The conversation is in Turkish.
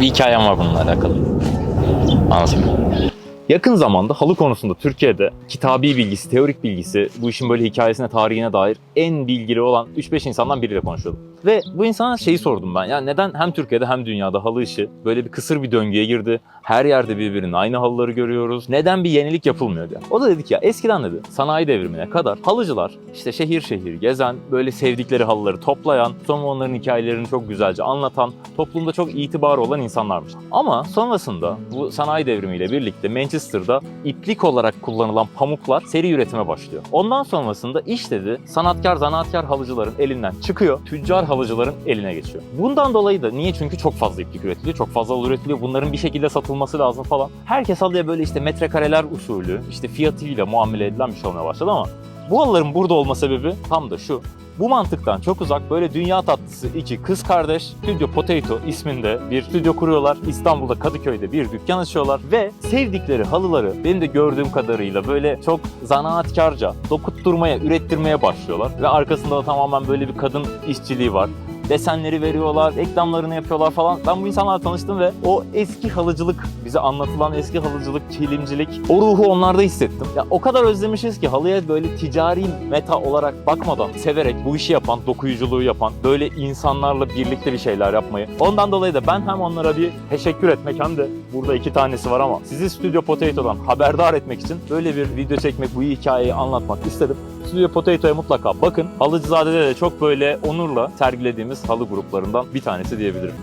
Bir hikayem var bununla alakalı. Anlatayım. Yakın zamanda halı konusunda Türkiye'de kitabi bilgisi, teorik bilgisi, bu işin böyle hikayesine, tarihine dair en bilgili olan 3-5 insandan biriyle konuşuyordum. Ve bu insana şeyi sordum ben. Ya neden hem Türkiye'de hem dünyada halı işi böyle bir kısır bir döngüye girdi? Her yerde birbirinin aynı halıları görüyoruz. Neden bir yenilik yapılmıyor diye. O da dedi ki ya eskiden dedi sanayi devrimine kadar halıcılar işte şehir şehir gezen, böyle sevdikleri halıları toplayan, sonra onların hikayelerini çok güzelce anlatan, toplumda çok itibarı olan insanlarmış. Ama sonrasında bu sanayi devrimiyle birlikte Manchester'da iplik olarak kullanılan pamuklar seri üretime başlıyor. Ondan sonrasında iş dedi sanatkar zanaatkar halıcıların elinden çıkıyor, tüccar halıcıların eline geçiyor. Bundan dolayı da niye? Çünkü çok fazla iplik üretiliyor, çok fazla halı üretiliyor. Bunların bir şekilde satılması lazım falan. Herkes halıya böyle işte metrekareler usulü, işte fiyatıyla muamele edilen bir şey olmaya başladı ama bu halıların burada olma sebebi tam da şu. Bu mantıktan çok uzak böyle dünya tatlısı iki kız kardeş Studio Potato isminde bir stüdyo kuruyorlar. İstanbul'da Kadıköy'de bir dükkan açıyorlar ve sevdikleri halıları benim de gördüğüm kadarıyla böyle çok zanaatkarca dokutturmaya, ürettirmeye başlıyorlar. Ve arkasında da tamamen böyle bir kadın işçiliği var desenleri veriyorlar, reklamlarını yapıyorlar falan. Ben bu insanlarla tanıştım ve o eski halıcılık, bize anlatılan eski halıcılık, kilimcilik, o ruhu onlarda hissettim. Ya o kadar özlemişiz ki halıya böyle ticari meta olarak bakmadan, severek bu işi yapan, dokuyuculuğu yapan, böyle insanlarla birlikte bir şeyler yapmayı. Ondan dolayı da ben hem onlara bir teşekkür etmek hem de burada iki tanesi var ama sizi Studio Potato'dan haberdar etmek için böyle bir video çekmek, bu hikayeyi anlatmak istedim. Studio Potato'ya mutlaka bakın. Halıcızade'de de çok böyle onurla sergilediğimiz halı gruplarından bir tanesi diyebilirim.